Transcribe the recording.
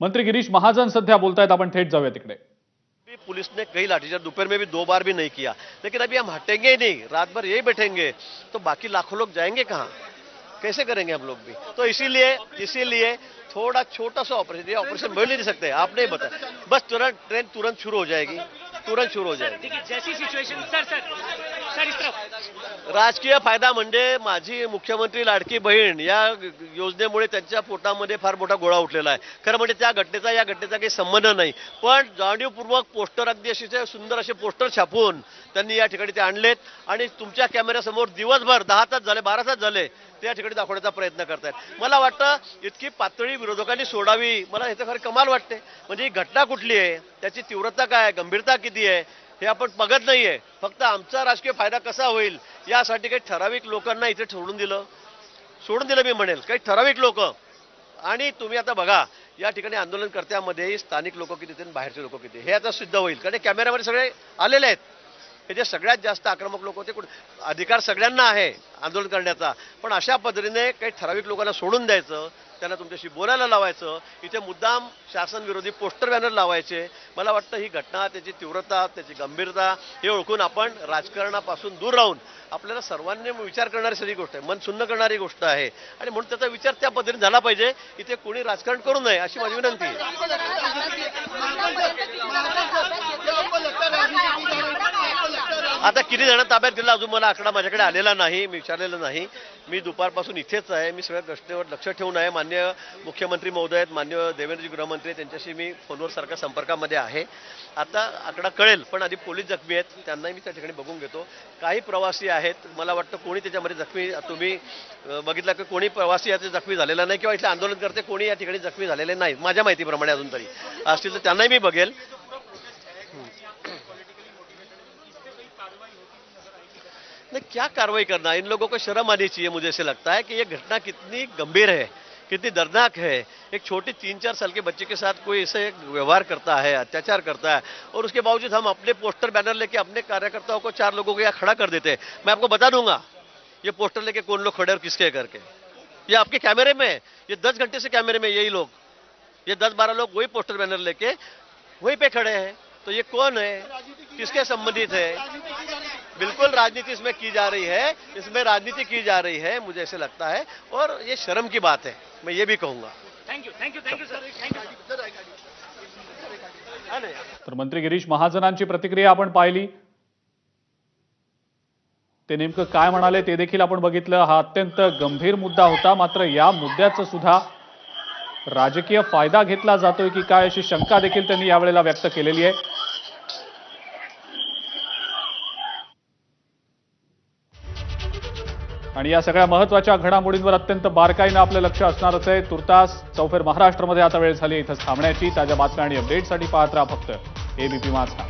मंत्री गिरीश महाजन सध्या बोलतायत आपण थेट जाऊया तिकडे. भी पुलिस ने कई लाठीचार्ज दोपहर में भी दो बार भी नहीं किया लेकिन अभी हम हटेंगे ही नहीं रात भर यही बैठेंगे तो बाकी लाखों लोग जाएँगे कहाँ? कैसे करेंगे हम लोग भी? तो इसीलिए इसीलिए थोड़ा छोटा सा ऑपरेशन ये ऑपरेशन बोल नहीं सकते आप नहीं बताया बस तुरंत ट्रेन तुरंत शुरू हो जाएगी तुरंत शुरू हो जाएगी। जैसी सिचुएशन सर सर राजकीय फायदा म्हणजे माझी मुख्यमंत्री लाडकी बहीण या योजनेमुळे त्यांच्या पोटामध्ये फार मोठा गोळा उठलेला आहे. खरं म्हणजे त्या घटनेचा या घटनेचा काही संबंध नाही. पण जाणीवपूर्वक पोस्टर अगदी असे सुंदर असे पोस्टर छापून त्यांनी या ठिकाणी ते आणलेत आणि तुमच्या कॅमेऱ्यासमोर दिवसभर दहा तास झाले बारा तास झाले त्या ठिकाणी दाखवण्याचा प्रयत्न करतायत. मला वाटतं इतकी पातळी विरोधकांनी सोडावी. मला ह्याचं खरं कमाल वाटते म्हणजे ही घटना कुठली आहे? त्याची तीव्रता काय गंभीरता किती आहे? हे आपण बघत नाहीये. फक्त आमचा राजकीय फायदा कसा होईल यासाठी काही ठराविक लोकांना इथे सोडून दिलं. सोडून दिलं मी म्हणेल. काही ठराविक लोक. आणि तुम्ही आता बघा या ठिकाणी आंदोलनकर्त्यामध्ये स्थानिक लोक किती आहेत बाहेरचे लोक किती हे आता सिद्ध होईल. कारण कॅमेऱ्यामध्ये सगळे आलेले आहेत. हे जे सगळ्यात जास्त आक्रमक लोक होते. कुठे अधिकार सगळ्यांना आहे आंदोलन करण्याचा. पण अशा पद्धतीने काही ठराविक लोकांना सोडून द्यायचं त्यांना तुमच्याशी बोलायला लावायचं इथे मुद्दाम शासन विरोधी पोस्टर बॅनर लावायचे. मला वाटतं ही घटना त्याची तीव्रता त्याची गंभीरता हे ओळखून आपण राजकारणापासून दूर राहून आपल्याला सर्वांनी विचार करणारी सगळी गोष्ट आहे. मन सुन्न करणारी गोष्ट आहे. आणि म्हणून त्याचा विचार त्या पद्धतीने झाला पाहिजे. इथे कोणी राजकारण करू नये अशी माझी विनंती आहे. आता किती जण ताब्यात दिला? अजून मला आकडा माझ्याकडे आलेला नाही मी विचारलेलं नाही. मी दुपारपासून इथेच आहे. मी सगळ्या गोष्टीवर लक्ष ठेवून आहे. मान्य मुख्यमंत्री महोदय आहेत मान्य देवेंद्रजी गृहमंत्री त्यांच्याशी मी फोनवर सारख्या संपर्कामध्ये आहे. आता आकडा कळेल पण आधी पोलीस जखमी आहेत त्यांनाही मी त्या ठिकाणी बघून घेतो. काही प्रवासी आहेत मला वाटतं कोणी त्याच्यामध्ये जखमी तुम्ही बघितलं की कोणी प्रवासी याचे जखमी झालेला नाही किंवा इथले आंदोलनकर्ते कोणी या ठिकाणी जखमी झालेले नाहीत? माझ्या माहितीप्रमाणे अजून तरी. असतील तर त्यांनाही मी बघेल. नहीं, क्या कार्रवाई करना इन लोगों को शर्म आनी चाहिए मुझे ऐसे लगता है कि ये घटना कितनी गंभीर है, कितनी दर्दनाक है। एक छोटी तीन चार साल के बच्चे के साथ कोई ऐसे व्यवहार करता है, अत्याचार करता है, और उसके बावजूद हम अपने पोस्टर, बैनर लेके अपने कार्यकर्ताओं को चार लोगों को यहाँ खड़ा कर देते हैं। मैं आपको बता दूँगा, ये पोस्टर लेके कौन लोग खड़े और किसके करके ये आपके कैमरे में ये दस घंटे से कैमरे में यही लोग। ये दस बारह लोग वही पोस्टर, बैनर लेके वहीं पे खड़े हैं। तो ये कौन है? किसके संबंधित है? बिल्कुल राजनीति इसमें की जा रही है। इसमें राजनीति की जा रही है मुझे ऐसे लगता है। और ये शर्म की बात है मैं ये भी कहूंगा। Thank you thank you thank you sir thank you ना? तर मंत्री गिरीश महाजनांची प्रतिक्रिया आपण पाहिली. ते नेमकं काय म्हणाले ते देखील आपण बघितलं. हा अत्यंत गंभीर मुद्दा होता. मात्र या मुद्द्याचं सुद्धा राजकीय फायदा घेतला जातोय की काय अशी शंका देखील त्यांनी यावेळेला व्यक्त केलेली आहे. आणि या सगळ्या महत्त्वाच्या घडामोडींवर अत्यंत बारकाईनं आपलं लक्ष असणारच आहे. तुर्तास चौफेर महाराष्ट्रमध्ये आता वेळ झाली इथंच थांबण्याची. ताज्या बातम्या आणि अपडेटसाठी पाहत राहा फक्त. एबीपी माझा.